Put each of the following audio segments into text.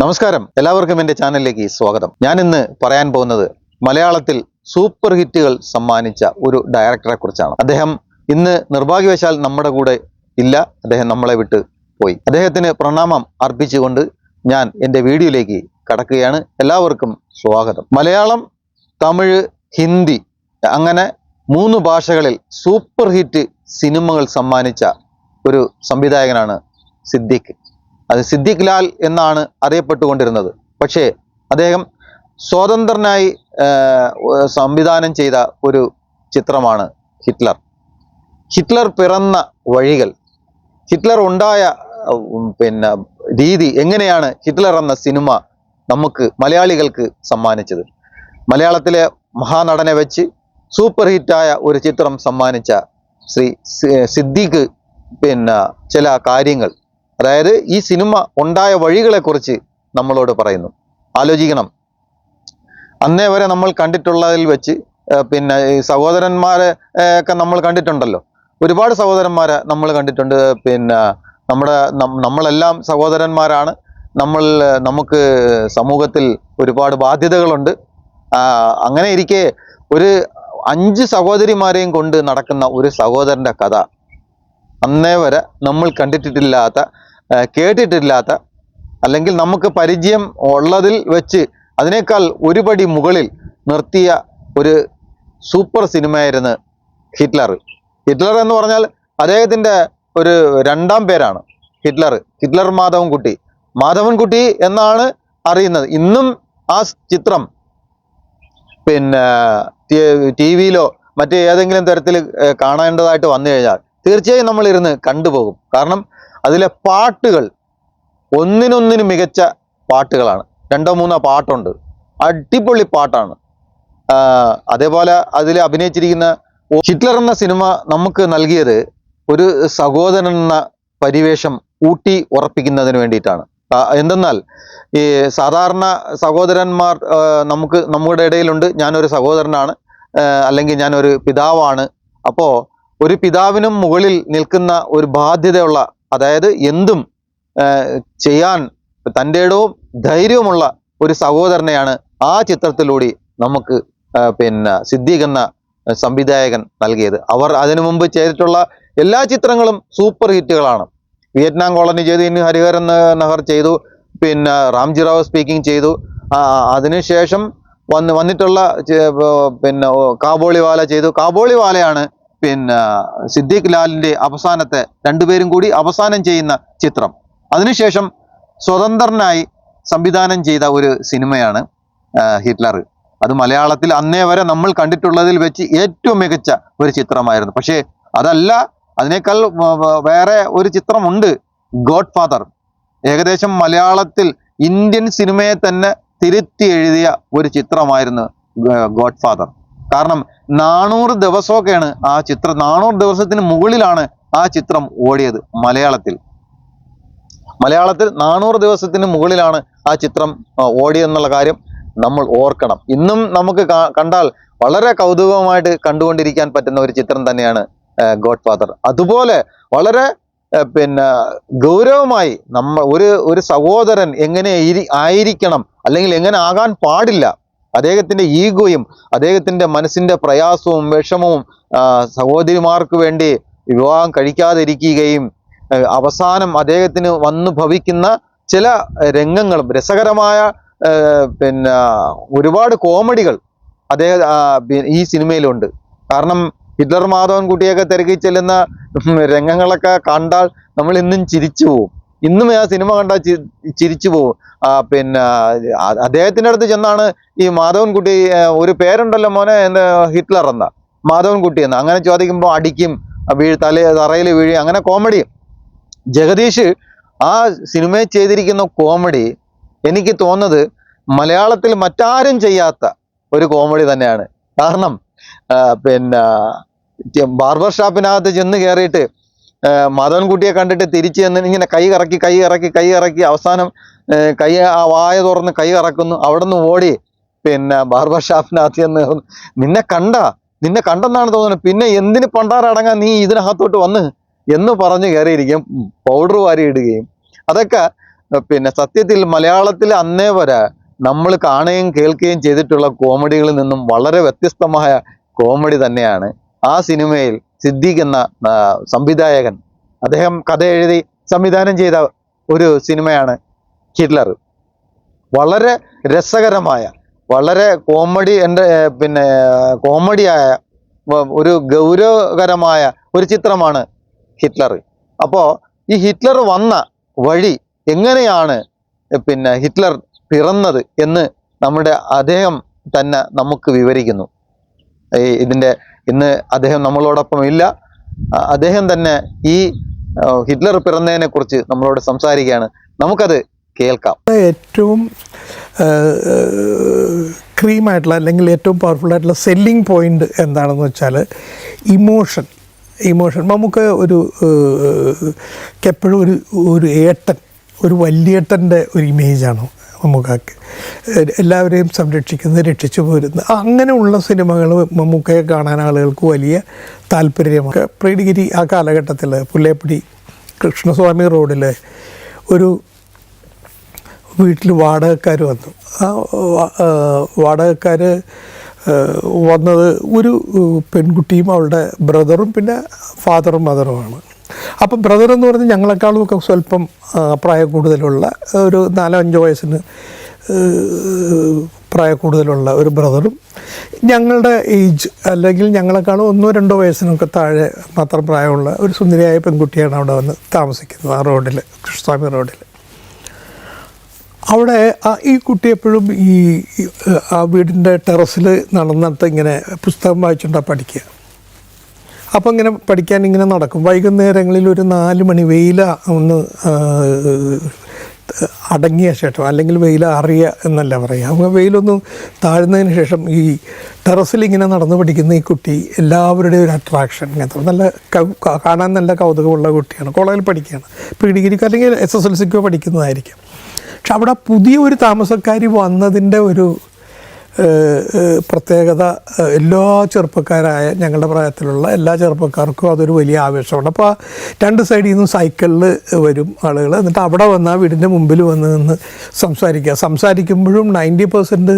നമസ്കാരം. എല്ലാവർക്കും എന്റെ ചാനലിലേക്ക് സ്വാഗതം. ഞാൻ ഇന്ന് പറയാൻ പോകുന്നത് മലയാളത്തിൽ സൂപ്പർ ഹിറ്റുകൾ സമ്മാനിച്ച ഒരു ഡയറക്ടറെ കുറിച്ചാണ്. അദ്ദേഹം ഇന്ന് നിർഭാഗ്യവശാൽ നമ്മുടെ കൂടെ ഇല്ല. അദ്ദേഹം നമ്മളെ വിട്ട് പോയി. അദ്ദേഹത്തിന് പ്രണാമം അർപ്പിച്ചുകൊണ്ട് ഞാൻ എന്റെ വീഡിയോയിലേക്ക് കടക്കുകയാണ്. എല്ലാവർക്കും സ്വാഗതം. മലയാളം തമിഴ് ഹിന്ദി അങ്ങനെ മൂന്ന് ഭാഷകളിൽ സൂപ്പർ ഹിറ്റ് സിനിമകൾ സമ്മാനിച്ച ഒരു സംവിധായകനാണ് സിദ്ദിഖ്. അത് സിദ്ദിഖ് ലാൽ എന്നാണ് അറിയപ്പെട്ടുകൊണ്ടിരുന്നത്. പക്ഷേ അദ്ദേഹം സ്വതന്ത്രനായി സംവിധാനം ചെയ്ത ഒരു ചിത്രമാണ് ഹിറ്റ്ലർ. ഹിറ്റ്ലർ പിറന്ന വഴികൾ ഹിറ്റ്ലർ ഉണ്ടായ പിന്നെ രീതി എങ്ങനെയാണ് ഹിറ്റ്ലർ എന്ന സിനിമ നമുക്ക് മലയാളികൾക്ക് സമ്മാനിച്ചത്? മലയാളത്തിലെ മഹാനടനെ വെച്ച് സൂപ്പർ ഹിറ്റായ ഒരു ചിത്രം സമ്മാനിച്ച ശ്രീ സിദ്ദീഖ് പിന്നെ ചില കാര്യങ്ങൾ. അതായത് ഈ സിനിമ ഉണ്ടായ വഴികളെക്കുറിച്ച് നമ്മളോട് പറയുന്നു. ആലോചിക്കണം. അന്നേ വരെ നമ്മൾ കണ്ടിട്ടുള്ളതിൽ വെച്ച് പിന്നെ ഈ സഹോദരന്മാരെ ഒക്കെ നമ്മൾ കണ്ടിട്ടുണ്ടല്ലോ. ഒരുപാട് സഹോദരന്മാരെ നമ്മൾ കണ്ടിട്ടുണ്ട്. പിന്നെ നമ്മുടെ നമ്മളെല്ലാം സഹോദരന്മാരാണ്. നമ്മൾ നമുക്ക് സമൂഹത്തിൽ ഒരുപാട് ബാധ്യതകളുണ്ട്. അങ്ങനെ ഇരിക്കെ ഒരു അഞ്ച് സഹോദരിമാരെയും കൊണ്ട് നടക്കുന്ന ഒരു സഹോദരന്റെ കഥ. അന്നേ വരെ നമ്മൾ കണ്ടിട്ടില്ലാത്ത കേട്ടിട്ടില്ലാത്ത അല്ലെങ്കിൽ നമുക്ക് പരിചയം ഉള്ളതിൽ വെച്ച് അതിനേക്കാൾ ഒരുപടി മുകളിൽ നിർത്തിയ ഒരു സൂപ്പർ സിനിമയായിരുന്നു ഹിറ്റ്ലർ. ഹിറ്റ്ലർ എന്ന് പറഞ്ഞാൽ അദ്ദേഹത്തിന്റെ ഒരു രണ്ടാം പേരാണ് ഹിറ്റ്ലർ ഹിറ്റ്ലർ മാധവൻകുട്ടി. മാധവൻകുട്ടി എന്നാണ് അറിയുന്നത്. ഇന്നും ആ ചിത്രം പിന്നെ ടി വിയിലോ മറ്റ് ഏതെങ്കിലും തരത്തിൽ കാണേണ്ടതായിട്ട് വന്നു കഴിഞ്ഞാൽ തീർച്ചയായും നമ്മൾ ഇരുന്ന് കണ്ടുപോകും. കാരണം അതിലെ പാട്ടുകൾ ഒന്നിനൊന്നിന് മികച്ച പാട്ടുകളാണ്. രണ്ടോ മൂന്നോ പാട്ടുണ്ട്. അടിപൊളി പാട്ടാണ്. അതേപോലെ അതിൽ അഭിനയിച്ചിരിക്കുന്ന ഹിറ്റ്ലർ എന്ന സിനിമ നമുക്ക് നൽകിയത് ഒരു സഹോദരൻ എന്ന പരിവേഷം ഊട്ടി ഉറപ്പിക്കുന്നതിന് വേണ്ടിയിട്ടാണ്. എന്തെന്നാൽ ഈ സാധാരണ സഹോദരന്മാർ നമുക്ക് നമ്മുടെ ഇടയിലുണ്ട്. ഞാനൊരു സഹോദരനാണ്. അല്ലെങ്കിൽ ഞാനൊരു പിതാവാണ്. അപ്പോൾ ഒരു പിതാവിനും മുകളിൽ നിൽക്കുന്ന ഒരു ബാധ്യതയുള്ള അതായത് എന്തും ചെയ്യാൻ തന്റെ ഇടവും ധൈര്യവുമുള്ള ഒരു സഹോദരനെയാണ് ആ ചിത്രത്തിലൂടെ നമുക്ക് പിന്നെ സിദ്ദീഖ് എന്ന സംവിധായകൻ നൽകിയത്. അവർ അതിനു മുമ്പ് ചെയ്തിട്ടുള്ള എല്ലാ ചിത്രങ്ങളും സൂപ്പർ ഹിറ്റുകളാണ്. വിയറ്റ്നാം കോളനി ചെയ്തു ഇനി ഹരിഹരൻ നഗർ ചെയ്തു പിന്നെ റാംജി റാവു സ്പീക്കിംഗ് ചെയ്തു. അതിനുശേഷം വന്ന് വന്നിട്ടുള്ള പിന്നെ കാബോളിവാല ചെയ്തു. കാബോളിവാലയാണ് പിന്നെ സിദ്ദീഖ് ലാലിന്റെ അവസാനത്തെ രണ്ടുപേരും കൂടി അവസാനം ചെയ്യുന്ന ചിത്രം. അതിനുശേഷം സ്വതന്ത്രനായി സംവിധാനം ചെയ്ത ഒരു സിനിമയാണ് ഹിറ്റ്ലർ. അത് മലയാളത്തിൽ അന്നേ വരെ നമ്മൾ കണ്ടിട്ടുള്ളതിൽ വെച്ച് ഏറ്റവും മികച്ച ഒരു ചിത്രമായിരുന്നു. പക്ഷേ അതല്ല അതിനേക്കാൾ വേറെ ഒരു ചിത്രമുണ്ട് ഗോഡ് ഫാദർ ഏകദേശം മലയാളത്തിൽ ഇന്ത്യൻ സിനിമയെ തന്നെ തിരുത്തി എഴുതിയ ഒരു ചിത്രമായിരുന്നു ഗോഡ് ഫാദർ കാരണം നാനൂറ് ദിവസമൊക്കെയാണ് ആ ചിത്രം നാനൂറ് ദിവസത്തിന് മുകളിലാണ് ആ ചിത്രം ഓടിയത് മലയാളത്തിൽ. മലയാളത്തിൽ നാനൂറ് ദിവസത്തിന് മുകളിലാണ് ആ ചിത്രം ഓടിയെന്നുള്ള കാര്യം നമ്മൾ ഓർക്കണം. ഇന്നും നമുക്ക് കണ്ടാൽ വളരെ കൗതുകമായിട്ട് കണ്ടുകൊണ്ടിരിക്കാൻ പറ്റുന്ന ഒരു ചിത്രം തന്നെയാണ് ഗോഡ് ഫാദർ അതുപോലെ വളരെ പിന്നെ ഗൗരവമായി നമ്മ ഒരു ഒരു സഹോദരൻ എങ്ങനെ ആയിരിക്കണം അല്ലെങ്കിൽ എങ്ങനെ ആകാൻ പാടില്ല അദ്ദേഹത്തിന്റെ ഈഗോയും അദ്ദേഹത്തിന്റെ മനസ്സിന്റെ പ്രയാസവും വിഷമവും സഹോദരിമാർക്ക് വേണ്ടി വിവാഹം കഴിക്കാതിരിക്കുകയും അവസാനം അദ്ദേഹത്തിന് വന്നു ഭവിക്കുന്ന ചില രംഗങ്ങളും രസകരമായ പിന്നെ ഒരുപാട് കോമഡികൾ അദ്ദേഹം ഈ സിനിമയിലുണ്ട്. കാരണം ഹിറ്റ്ലർ മാധവൻകുട്ടിയൊക്കെ തിരക്കി ചെല്ലുന്ന രംഗങ്ങളൊക്കെ കണ്ടാൽ നമ്മൾ ഇന്നും ചിരിച്ചു പോവും. ഇന്നും ആ സിനിമ കണ്ടാൽ ചി- ചിരിച്ചു പോവും. പിന്നെ അദ്ദേഹത്തിന്റെ അടുത്ത് ചെന്നാണ് ഈ മാധവൻകുട്ടി ഒരു പേരുണ്ടല്ലോ മോനെ എന്താ ഹിറ്റ്ലർ എന്ന. മാധവൻകുട്ടി എന്ന്. അങ്ങനെ ചോദിക്കുമ്പോൾ അടിക്കും വീഴ് തല തറയിൽ വീഴി അങ്ങനെ കോമഡി. ജഗദീഷ് ആ സിനിമയിൽ ചെയ്തിരിക്കുന്ന കോമഡി എനിക്ക് തോന്നുന്നത് മലയാളത്തിൽ മറ്റാരും ചെയ്യാത്ത ഒരു കോമഡി തന്നെയാണ്. കാരണം പിന്നെ ബാർബർ ഷാപ്പിനകത്ത് ചെന്ന് കയറിയിട്ട് മദൻകുട്ടിയെ കണ്ടിട്ട് തിരിച്ച് ചെന്ന് ഇങ്ങനെ കൈ കറക്കി കൈ ഇറക്കി കൈ ഇറക്കി അവസാനം കൈ ആ വായ തുറന്ന് കൈ ഇറക്കുന്നു അവിടെ നിന്ന് ഓടി. പിന്നെ ബാർബർ ഷാപ്പിനകത്ത് ചെന്ന് നിന്നെ കണ്ട നിന്നെ കണ്ടെന്നാണ് തോന്നുന്നത്. പിന്നെ എന്തിന് പണ്ടാറടങ്ങാൻ നീ ഇതിനകത്തോട്ട് വന്ന് എന്ന് പറഞ്ഞ് കയറിയിരിക്കും. പൗഡർ വാരി ഇടുകയും. അതൊക്കെ പിന്നെ സത്യത്തിൽ മലയാളത്തിൽ അന്നേ വരെ നമ്മൾ കാണുകയും കേൾക്കുകയും ചെയ്തിട്ടുള്ള കോമഡികളിൽ നിന്നും വളരെ വ്യത്യസ്തമായ കോമഡി തന്നെയാണ്. ആ സിനിമയിൽ സിദ്ദീഖ് എന്ന സംവിധായകൻ. അദ്ദേഹം കഥ എഴുതി സംവിധാനം ചെയ്ത ഒരു സിനിമയാണ് ഹിറ്റ്ലർ. വളരെ രസകരമായ വളരെ കോമഡി എന്റെ പിന്നെ കോമഡിയായ ഒരു ഗൗരവകരമായ ഒരു ചിത്രമാണ് ഹിറ്റ്ലർ. അപ്പോൾ ഈ ഹിറ്റ്ലർ വന്ന വഴി എങ്ങനെയാണ് പിന്നെ ഹിറ്റ്ലർ പിറന്നത് എന്ന് നമ്മുടെ അദ്ദേഹം തന്നെ നമുക്ക് വിവരിക്കുന്നു. ഈ ഇതിന്റെ ഇന്ന് അദ്ദേഹം നമ്മളോടൊപ്പം ഇല്ല. അദ്ദേഹം തന്നെ ഈ ഹിറ്റ്ലർ പിറന്നതിനെ കുറിച്ച് നമ്മളോട് സംസാരിക്കുകയാണ്. നമുക്കത് കേൾക്കാം. ഏറ്റവും ക്രീമായിട്ടുള്ള അല്ലെങ്കിൽ ഏറ്റവും പവർഫുൾ ആയിട്ടുള്ള സെല്ലിംഗ് പോയിന്റ് എന്താണെന്ന് വെച്ചാൽ ഇമോഷൻ. ഇമോഷൻ. നമുക്ക് ഒരു എപ്പോഴും ഒരു ഒരു ഏട്ടൻ ഒരു വലിയേട്ടന്റെ ഒരു ഇമേജാണ്. മമ്മൂക്കാക്ക്. എല്ലാവരെയും സംരക്ഷിക്കുന്ന രക്ഷിച്ചു പോരുന്ന. അങ്ങനെയുള്ള സിനിമകൾ മമ്മൂക്കയെ കാണാൻ ആളുകൾക്ക് വലിയ താല്പര്യമാണ്. പ്രീഡിഗിരി ആ കാലഘട്ടത്തിൽ പുല്ലേപ്പടി കൃഷ്ണസ്വാമി റോഡിൽ ഒരു വീട്ടിൽ വാടകക്കാർ വന്നു. ആ വാടകക്കാർ വന്നത് ഒരു പെൺകുട്ടിയും അവളുടെ ബ്രദറും പിന്നെ ഫാദറും മദറുമാണ്. അപ്പം ബ്രദർ എന്ന് പറഞ്ഞാൽ ഞങ്ങളെക്കാളും ഒക്കെ സ്വല്പം പ്രായ കൂടുതലുള്ള ഒരു നാലോ അഞ്ചോ വയസ്സിന് പ്രായ കൂടുതലുള്ള ഒരു ബ്രദറും ഞങ്ങളുടെ ഏജ് അല്ലെങ്കിൽ ഞങ്ങളെക്കാളും ഒന്നോ രണ്ടോ വയസ്സിനൊക്കെ താഴെ മാത്രം പ്രായമുള്ള ഒരു സുന്ദരിയായ പെൺകുട്ടിയാണ് അവിടെ വന്ന് താമസിക്കുന്നത് ആ റോഡിൽ കൃഷ്ണസ്വാമി റോഡിൽ അവിടെ ആ ഈ കുട്ടി എപ്പോഴും ഈ, ആ വീടിന്റെ ടെറസിൽ നടന്നിട്ട് ഇങ്ങനെ പുസ്തകം വായിച്ചുകൊണ്ടാണ് പഠിക്കുക. അപ്പോൾ ഇങ്ങനെ പഠിക്കാൻ ഇങ്ങനെ നടക്കും. വൈകുന്നേരങ്ങളിൽ ഒരു നാല് മണി വെയില ഒന്ന് അടങ്ങിയ ശേഷം അല്ലെങ്കിൽ വെയില അറിയ എന്നല്ല പറയുക അപ്പോൾ വെയിലൊന്ന് താഴ്ന്നതിന് ശേഷം ഈ ടെറസിൽ ഇങ്ങനെ നടന്ന് പഠിക്കുന്ന ഈ കുട്ടി എല്ലാവരുടെയും ഒരു അട്രാക്ഷൻ നല്ല കാണാൻ നല്ല കൗതുകമുള്ള കുട്ടിയാണ്. കോളേജിൽ പഠിക്കുകയാണ്. പി ഡിഗ്രിക്ക് അല്ലെങ്കിൽ എസ് എസ് എൽ സിക്കോ പഠിക്കുന്നതായിരിക്കും. പക്ഷെ അവിടെ പുതിയ ഒരു താമസക്കാരി വന്നതിന്റെ ഒരു പ്രത്യേകത എല്ലാ ചെറുപ്പക്കാരായ ഞങ്ങളുടെ പ്രായത്തിലുള്ള എല്ലാ ചെറുപ്പക്കാർക്കും അതൊരു വലിയ ആവേശമാണ്. അപ്പോൾ രണ്ട് സൈഡിൽ നിന്നും സൈക്കിളിൽ വരും ആളുകൾ എന്നിട്ട് അവിടെ വന്ന് ആ വീടിന്റെ മുമ്പിൽ വന്ന് നിന്ന് സംസാരിക്കുക. സംസാരിക്കുമ്പോഴും നയന്റി പെർസെന്റ്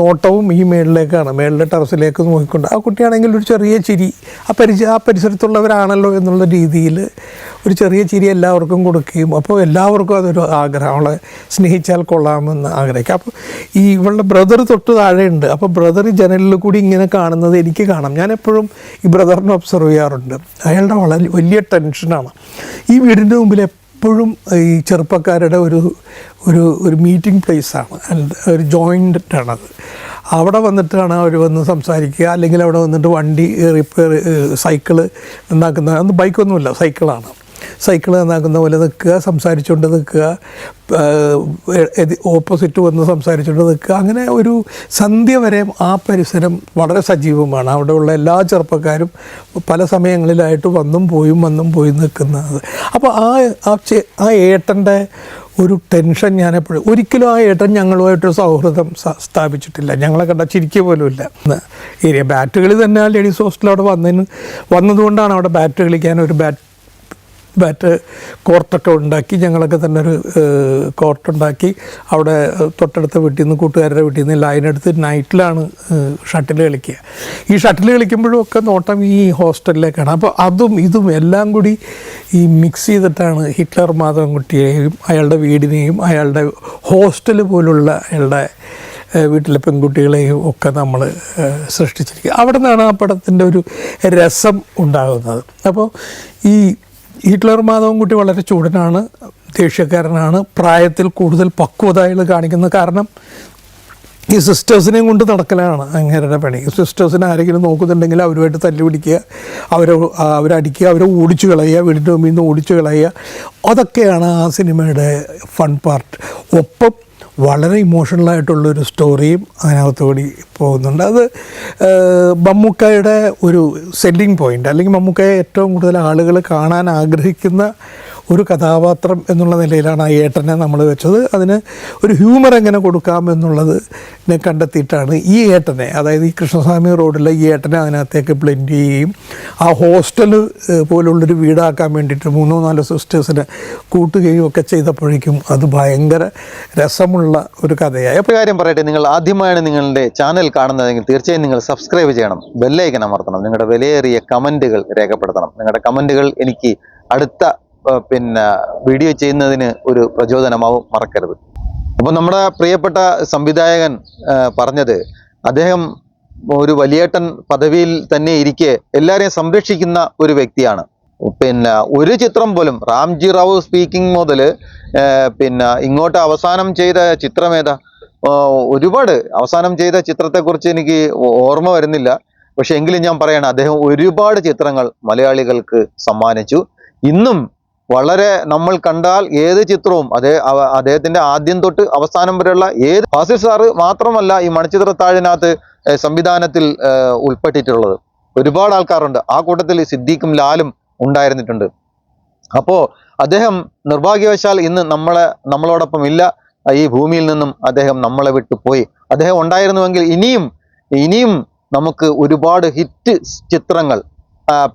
നോട്ടവും ഈ മേളിലേക്കാണ്. മേളിലെ ടെറസിലേക്ക് നോക്കിക്കൊണ്ട് ആ കുട്ടിയാണെങ്കിൽ ഒരു ചെറിയ ചിരി ആ പരിചയ ആ പരിസരത്തുള്ളവരാണല്ലോ എന്നുള്ള രീതിയിൽ ഒരു ചെറിയ ചിരി എല്ലാവർക്കും കൊടുക്കുകയും അപ്പോൾ എല്ലാവർക്കും അതൊരു ആഗ്രഹം അവളെ സ്നേഹിച്ചാൽ കൊള്ളാമെന്ന് ആഗ്രഹിക്കുക. അപ്പോൾ ഈ ഇവളുടെ ബ്രദർ തൊട്ട് താഴെയുണ്ട്. അപ്പോൾ ബ്രദർ ജനലിൽ കൂടി ഇങ്ങനെ കാണുന്നത് എനിക്ക് കാണാം. ഞാൻ എപ്പോഴും ഈ ബ്രദറിനെ ഒബ്സർവ് ചെയ്യാറുണ്ട്. അയാളുടെ വളരെ വലിയ ടെൻഷനാണ് ഈ വീടിന്റെ മുമ്പിൽ എപ്പോഴും ഈ ചെറുപ്പക്കാരുടെ ഒരു ഒരു ഒരു മീറ്റിംഗ് പ്ലേസാണ് ഒരു ജോയിന്റ് ആണത് അവിടെ വന്നിട്ടാണ് അവർ വന്ന് സംസാരിക്കുക. അല്ലെങ്കിൽ അവിടെ വന്നിട്ട് വണ്ടി റിപ്പയർ സൈക്കിൾ ഉണ്ടാക്കുന്ന അന്ന് ബൈക്കൊന്നുമില്ല സൈക്കിളാണ് സൈക്കിൾ നന്നാക്കുന്ന പോലെ നിൽക്കുക സംസാരിച്ചുകൊണ്ട് നിൽക്കുക ഓപ്പോസിറ്റ് വന്ന് സംസാരിച്ചുകൊണ്ട് നിൽക്കുക. അങ്ങനെ ഒരു സന്ധ്യ വരെ ആ പരിസരം വളരെ സജീവമാണ്. അവിടെയുള്ള എല്ലാ ചെറുപ്പക്കാരും പല സമയങ്ങളിലായിട്ട് വന്നും പോയും വന്നും പോയി നിൽക്കുന്നത്. അപ്പോൾ ആ ആ ഏട്ടന്റെ ഒരു ടെൻഷൻ ഞാൻ എപ്പോഴും ഒരിക്കലും ആ ഏട്ടൻ ഞങ്ങളുമായിട്ടൊരു സൗഹൃദം സ്ഥാപിച്ചിട്ടില്ല. ഞങ്ങളെ കണ്ട ചിരിക്കുക പോലുമില്ല. ഏരിയ ബാറ്റ് കളി തന്നെ ലേഡീസ് ഹോസ്റ്റലിൽ അവിടെ വന്നതിന് വന്നതുകൊണ്ടാണ് അവിടെ ബാറ്റ് കളിക്കാൻ ഒരു ബാറ്റ് ബാറ്റ് കോർട്ടൊക്കെ ഉണ്ടാക്കി ഞങ്ങളൊക്കെ തന്നെ ഒരു കോർട്ടുണ്ടാക്കി. അവിടെ തൊട്ടടുത്ത വീട്ടിൽ നിന്ന് കൂട്ടുകാരുടെ വീട്ടിൽ നിന്ന് ലൈൻ എടുത്ത് നൈറ്റിലാണ് ഷട്ടിൽ കളിക്കുക. ഈ ഷട്ടിൽ കളിക്കുമ്പോഴും ഒക്കെ നോട്ടം ഈ ഹോസ്റ്റലിലേക്കാണ് അപ്പോൾ അതും ഇതും എല്ലാം കൂടി ഈ മിക്സ് ചെയ്തിട്ടാണ് ഹിറ്റ്ലർ മാധവൻകുട്ടിയെയും അയാളുടെ വീടിനെയും അയാളുടെ ഹോസ്റ്റൽ പോലുള്ള അയാളുടെ വീട്ടിലെ പെൺകുട്ടികളെയും ഒക്കെ നമ്മൾ സൃഷ്ടിച്ചിരിക്കുക. അവിടെ നിന്നാണ് ആ പടത്തിന്റെ ഒരു രസം ഉണ്ടാകുന്നത്. അപ്പോൾ ഈ ഹിറ്റ്ലർ മാധവൻകുട്ടി വളരെ ചൂടനാണ് ദേഷ്യക്കാരനാണ് പ്രായത്തിൽ കൂടുതൽ പക്വത കാണിക്കുന്ന കാരണം ഈ സിസ്റ്റേഴ്സിനെയും കൊണ്ട് നടക്കലാണ് അങ്ങേരുടെ പണി. സിസ്റ്റേഴ്സിനെ ആരെങ്കിലും നോക്കുന്നുണ്ടെങ്കിൽ അവരുമായിട്ട് തല്ലി പിടിക്കുക അവരെ അവരടിക്കുക അവരെ ഓടിച്ചു കളയുക വീടിന്റെ മുമ്പിൽ നിന്ന് ഓടിച്ചു കളയുക. അതൊക്കെയാണ് ആ സിനിമയുടെ ഫൺ പാർട്ട് ഒപ്പം വളരെ ഇമോഷണലായിട്ടുള്ളൊരു സ്റ്റോറിയും അതിനകത്ത് കൂടി പോകുന്നുണ്ട്. അത് മമ്മൂക്കയുടെ ഒരു സെല്ലിംഗ് പോയിന്റ് അല്ലെങ്കിൽ മമ്മൂക്കയെ ഏറ്റവും കൂടുതൽ ആളുകൾ കാണാൻ ആഗ്രഹിക്കുന്ന ഒരു കഥാപാത്രം എന്നുള്ള നിലയിലാണ് ആ ഏട്ടനെ നമ്മൾ വെച്ചത്. അതിന് ഒരു ഹ്യൂമർ എങ്ങനെ കൊടുക്കാം എന്നുള്ളത് കണ്ടെത്തിയിട്ടാണ് ഈ ഏട്ടനെ അതായത് ഈ കൃഷ്ണസ്വാമി റോഡിലെ ഈ ഏട്ടനെ അതിനകത്തേക്ക് ബ്ലെൻഡ് ചെയ്യുകയും ആ ഹോസ്റ്റൽ പോലുള്ളൊരു വീടാക്കാൻ വേണ്ടിയിട്ട് മൂന്നോ നാലോ സിസ്റ്റേഴ്സിനെ കൂട്ടുകയും ഒക്കെ ചെയ്തപ്പോഴേക്കും അത് ഭയങ്കര രസമുള്ള ഒരു കഥയായി. അപ്പോൾ കാര്യം പറയട്ടെ നിങ്ങൾ ആദ്യമായാണ് നിങ്ങളുടെ ചാനൽ കാണുന്നതെങ്കിൽ തീർച്ചയായും നിങ്ങൾ സബ്സ്ക്രൈബ് ചെയ്യണം ബെല്ലൈക്കൻ അമർത്തണം നിങ്ങളുടെ വിലയേറിയ കമന്റുകൾ രേഖപ്പെടുത്തണം. നിങ്ങളുടെ കമന്റുകൾ എനിക്ക് അടുത്ത പിന്നെ വീഡിയോ ചെയ്യുന്നതിന് ഒരു പ്രചോദനമാവും മറക്കരുത്. അപ്പോൾ നമ്മുടെ പ്രിയപ്പെട്ട സംവിധായകൻ പറഞ്ഞത് അദ്ദേഹം ഒരു വലിയേട്ടൻ പദവിയിൽ തന്നെ ഇരിക്കെ എല്ലാവരെയും സംരക്ഷിക്കുന്ന ഒരു വ്യക്തിയാണ്. പിന്നെ ഒരു ചിത്രം പോലും റാംജി റാവു സ്പീക്കിംഗ് മുതൽ പിന്നെ ഇങ്ങോട്ട് അവസാനം ചെയ്ത ചിത്രമേതാ ഒരുപാട് അവസാനം ചെയ്ത ചിത്രത്തെക്കുറിച്ച് എനിക്ക് ഓർമ്മ വരുന്നില്ല. പക്ഷെ എങ്കിലും ഞാൻ പറയണം അദ്ദേഹം ഒരുപാട് ചിത്രങ്ങൾ മലയാളികൾക്ക് സമ്മാനിച്ചു. ഇന്നും വളരെ നമ്മൾ കണ്ടാൽ ഏത് ചിത്രവും അതേ അദ്ദേഹത്തിന്റെ ആദ്യം തൊട്ട് അവസാനം വരെയുള്ള ഏത് ഫാസിൽ സാറ് മാത്രമല്ല ഈ മണിച്ചിത്രത്താഴിനകത്ത് സംവിധാനത്തിൽ ഉൾപ്പെട്ടിട്ടുള്ളത്. ഒരുപാട് ആൾക്കാരുണ്ട്. ആ കൂട്ടത്തിൽ സിദ്ദീഖും ലാലും ഉണ്ടായിരുന്നിട്ടുണ്ട്. അപ്പോൾ അദ്ദേഹം നിർഭാഗ്യവശാൽ ഇന്ന് നമ്മളെ നമ്മളോടൊപ്പം ഇല്ല. ഈ ഭൂമിയിൽ നിന്നും അദ്ദേഹം നമ്മളെ വിട്ടു പോയി. അദ്ദേഹം ഉണ്ടായിരുന്നുവെങ്കിൽ ഇനിയും ഇനിയും നമുക്ക് ഒരുപാട് ഹിറ്റ് ചിത്രങ്ങൾ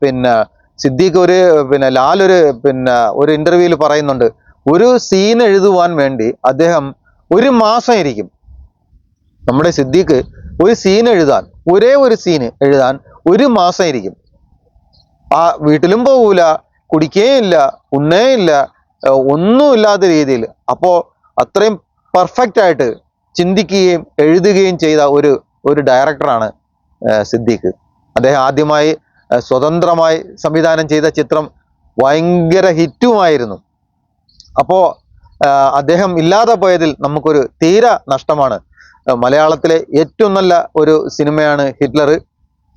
പിന്നെ സിദ്ദീഖ് ഒരു പിന്നെ ലാൽ ഒരു പിന്നെ ഒരു ഇന്റർവ്യൂവിൽ പറയുന്നുണ്ട് ഒരു സീൻ എഴുതുവാൻ വേണ്ടി അദ്ദേഹം ഒരു മാസം ഇരിക്കും. നമ്മുടെ സിദ്ദീഖ് ഒരു സീൻ എഴുതാൻ ഒരേ ഒരു സീന് എഴുതാൻ ഒരു മാസം ഇരിക്കും. ആ വീട്ടിലും പോകൂല കുടിക്കേയില്ല ഉണ്ണേയില്ല ഒന്നുമില്ലാത്ത രീതിയിൽ. അപ്പോൾ അത്രയും പെർഫെക്റ്റ് ആയിട്ട് ചിന്തിക്കുകയും എഴുതുകയും ചെയ്ത ഒരു ഒരു ഡയറക്ടറാണ് സിദ്ദീഖ്. അദ്ദേഹം ആദ്യമായി സ്വതന്ത്രമായി സംവിധാനം ചെയ്ത ചിത്രം ഭയങ്കര ഹിറ്റുമായിരുന്നു. അപ്പോൾ അദ്ദേഹം ഇല്ലാതെ പോയതിൽ നമുക്കൊരു തീര നഷ്ടമാണ്. മലയാളത്തിലെ ഏറ്റവും നല്ല ഒരു സിനിമയാണ് ഹിറ്റ്ലർ.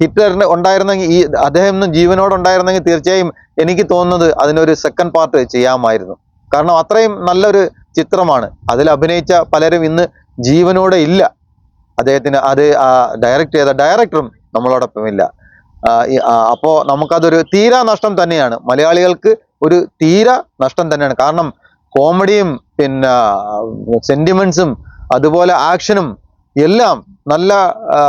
ഹിറ്റ്ലറിന് ഉണ്ടായിരുന്നെങ്കിൽ ഈ അദ്ദേഹം ഇന്ന് ജീവനോട് ഉണ്ടായിരുന്നെങ്കിൽ തീർച്ചയായും എനിക്ക് തോന്നുന്നത് അതിനൊരു സെക്കൻഡ് പാർട്ട് ചെയ്യാമായിരുന്നു. കാരണം അത്രയും നല്ലൊരു ചിത്രമാണ്. അതിൽ അഭിനയിച്ച പലരും ഇന്ന് ജീവനോടെ ഇല്ല. അദ്ദേഹത്തിന് അത് ഡയറക്റ്റ് ചെയ്ത ഡയറക്ടറും നമ്മളോടൊപ്പം ഇല്ല ആ, ഈ- ആ, അപ്പോ നമുക്കതൊരു തീരാ നഷ്ടം തന്നെയാണ്. മലയാളികൾക്ക് ഒരു തീരാ നഷ്ടം തന്നെയാണ്. കാരണം കോമഡിയും പിന്നെ സെന്റിമെന്റ്സും അതുപോലെ ആക്ഷനും എല്ലാം നല്ല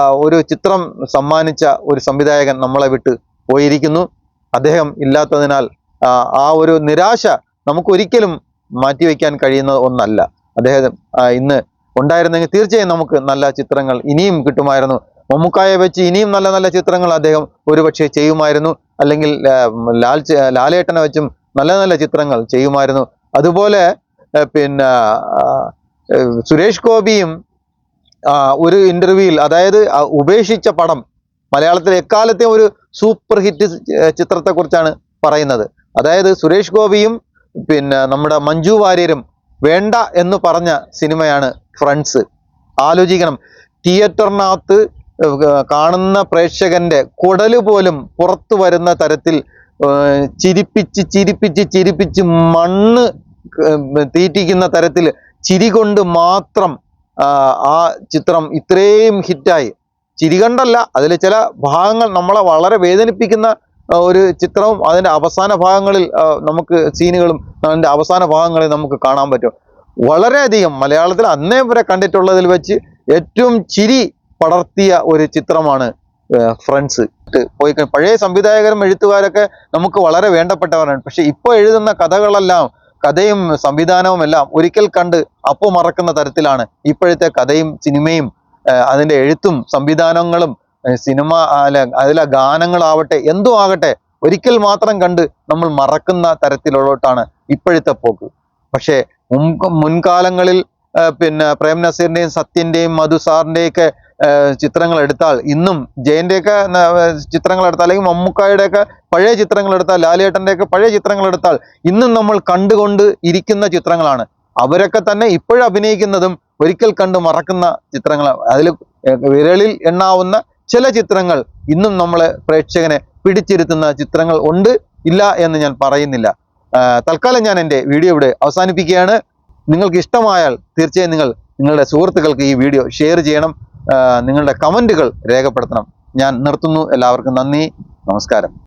ഒരു ചിത്രം സമ്മാനിച്ച ഒരു സംവിധായകൻ നമ്മളെ വിട്ട് പോയിരിക്കുന്നു. അദ്ദേഹം ഇല്ലാത്തതിനാൽ ആ, ഒരു നിരാശ നമുക്കൊരിക്കലും മാറ്റിവെക്കാൻ കഴിയുന്ന ഒന്നല്ല. അദ്ദേഹം ഇന്ന് ഉണ്ടായിരുന്നെങ്കിൽ തീർച്ചയായും നമുക്ക് നല്ല ചിത്രങ്ങൾ ഇനിയും കിട്ടുമായിരുന്നു. മമ്മൂക്കായെ വെച്ച് ഇനിയും നല്ല നല്ല ചിത്രങ്ങൾ അദ്ദേഹം ഒരുപക്ഷെ ചെയ്യുമായിരുന്നു. അല്ലെങ്കിൽ ലാൽ ലാലേട്ടനെ വെച്ചും നല്ല നല്ല ചിത്രങ്ങൾ ചെയ്യുമായിരുന്നു. അതുപോലെ പിന്നെ സുരേഷ് ഗോപിയും ഒരു ഇന്റർവ്യൂവിൽ അതായത് ഉപേക്ഷിച്ച പടം മലയാളത്തിലെ എക്കാലത്തെയും ഒരു സൂപ്പർ ഹിറ്റ് ചിത്രത്തെക്കുറിച്ചാണ് പറയുന്നത്. അതായത് സുരേഷ് ഗോപിയും പിന്നെ നമ്മുടെ മഞ്ജു വാര്യരും വേണ്ട എന്ന് പറഞ്ഞ സിനിമയാണ് ഫ്രണ്ട്സ്. ആലോചിക്കണം. തിയേറ്ററിനകത്ത് കാണുന്ന പ്രേക്ഷകന്റെ കുടൽ പോലും പുറത്തു വരുന്ന തരത്തിൽ ചിരിപ്പിച്ച് ചിരിപ്പിച്ച് ചിരിപ്പിച്ച് മണ്ണ് തീറ്റിക്കുന്ന തരത്തിൽ ചിരി കൊണ്ട് മാത്രം ആ ചിത്രം ഇത്രയും ഹിറ്റായി. ചിരി കണ്ടല്ല അതിൽ ചില ഭാഗങ്ങൾ നമ്മളെ വളരെ വേദനിപ്പിക്കുന്ന ഒരു ചിത്രവും അതിന്റെ അവസാന ഭാഗങ്ങളിൽ നമുക്ക് സീനുകളും അതിന്റെ അവസാന ഭാഗങ്ങളിൽ നമുക്ക് കാണാൻ പറ്റും. വളരെയധികം മലയാളത്തിൽ അന്നേ വരെ കണ്ടിട്ടുള്ളതിൽ വെച്ച് ഏറ്റവും ചിരി പടർത്തിയ ഒരു ചിത്രമാണ് ഫ്രണ്ട്സ്. പോയി പഴയ സംവിധായകരും എഴുത്തുകാരൊക്കെ നമുക്ക് വളരെ വേണ്ടപ്പെട്ടവരാണ്. പക്ഷെ ഇപ്പോൾ എഴുതുന്ന കഥകളെല്ലാം കഥയും സംവിധാനവും എല്ലാം ഒരിക്കൽ കണ്ട് അപ്പോൾ മറക്കുന്ന തരത്തിലാണ് ഇപ്പോഴത്തെ കഥയും സിനിമയും അതിന്റെ എഴുത്തും സംവിധാനങ്ങളും സിനിമ അല്ല അതിലെ ഗാനങ്ങളാവട്ടെ എന്തും ആകട്ടെ ഒരിക്കൽ മാത്രം കണ്ട് നമ്മൾ മറക്കുന്ന തരത്തിലുള്ളോട്ടാണ് ഇപ്പോഴത്തെ പോക്ക്. പക്ഷേ മുൻ മുൻകാലങ്ങളിൽ പിന്നെ പ്രേം നസീറിന്റെയും സത്യന്റെയും മധു സാറിന്റെയൊക്കെ ആ, ചിത്രങ്ങൾ എടുത്താൽ ഇന്നും ജയന്റെയൊക്കെ ചിത്രങ്ങൾ എടുത്താൽ അല്ലെങ്കിൽ മമ്മൂക്കായുടെയൊക്കെ പഴയ ചിത്രങ്ങൾ എടുത്താൽ ലാലേട്ടന്റെയൊക്കെ പഴയ ചിത്രങ്ങൾ എടുത്താൽ ഇന്നും നമ്മൾ കണ്ടുകൊണ്ട് ഇരിക്കുന്ന ചിത്രങ്ങളാണ്. അവരൊക്കെ തന്നെ ഇപ്പോഴും അഭിനയിക്കുന്നതും ഒരിക്കൽ കണ്ട് മറക്കുന്ന ചിത്രങ്ങൾ അതിൽ വിരളിൽ എണ്ണാവുന്ന ചില ചിത്രങ്ങൾ ഇന്നും നമ്മളെ പ്രേക്ഷകനെ പിടിച്ചിരുത്തുന്ന ചിത്രങ്ങൾ ഉണ്ട് ഇല്ല എന്ന് ഞാൻ പറയുന്നില്ല. തൽക്കാലം ഞാൻ എന്റെ വീഡിയോ ഇവിടെ അവസാനിപ്പിക്കുകയാണ്. നിങ്ങൾക്ക് ഇഷ്ടമായാൽ തീർച്ചയായും നിങ്ങൾ നിങ്ങളുടെ സുഹൃത്തുക്കൾക്ക് ഈ വീഡിയോ ഷെയർ ചെയ്യണം. നിങ്ങളുടെ കമന്റുകൾ രേഖപ്പെടുത്തണം. ഞാൻ നിർത്തുന്നു. എല്ലാവർക്കും നന്ദി. നമസ്കാരം.